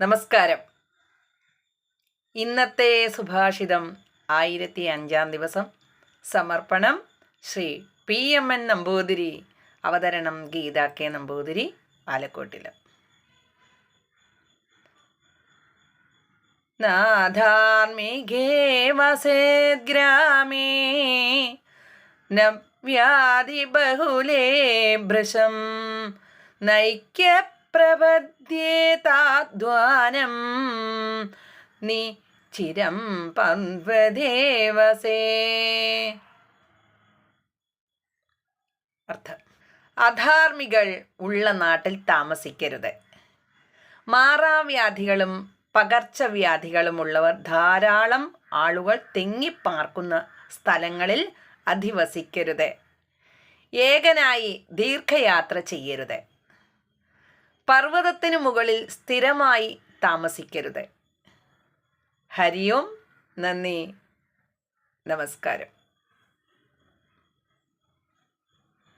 നമസ്കാരം. ഇന്നത്തെ സുഭാഷിതം ആയിരത്തി അഞ്ചാം ദിവസം. സമർപ്പണം Shri P M N Namboothiri അവതരണം ഗീത കെ നമ്പൂതിരി ആലക്കോട്ടിൽ നാധാർമികേ വസേദ്ഗ്രാമേ ന വ്യാധി ബഹുലേ ഭൃശം നൈക്യപ്രപദ്യേതാധ്വാനം നി ചിരം പന്വദേവസേ അർത്ഥം. അധാർമികൾ ഉള്ള നാട്ടിൽ താമസിക്കരുത്. മാറാവ്യാധികളും പകർച്ചവ്യാധികളും ഉള്ളവർ ധാരാളം ആളുകൾ തെങ്ങിപ്പാർക്കുന്ന സ്ഥലങ്ങളിൽ അധിവസിക്കരുത്. ഏകനായി ദീർഘയാത്ര ചെയ്യരുത്. പർവതത്തിനു മുകളിൽ സ്ഥിരമായി താമസിക്കരുത്. ഹരിയോം നന്ദി. നമസ്കാരം.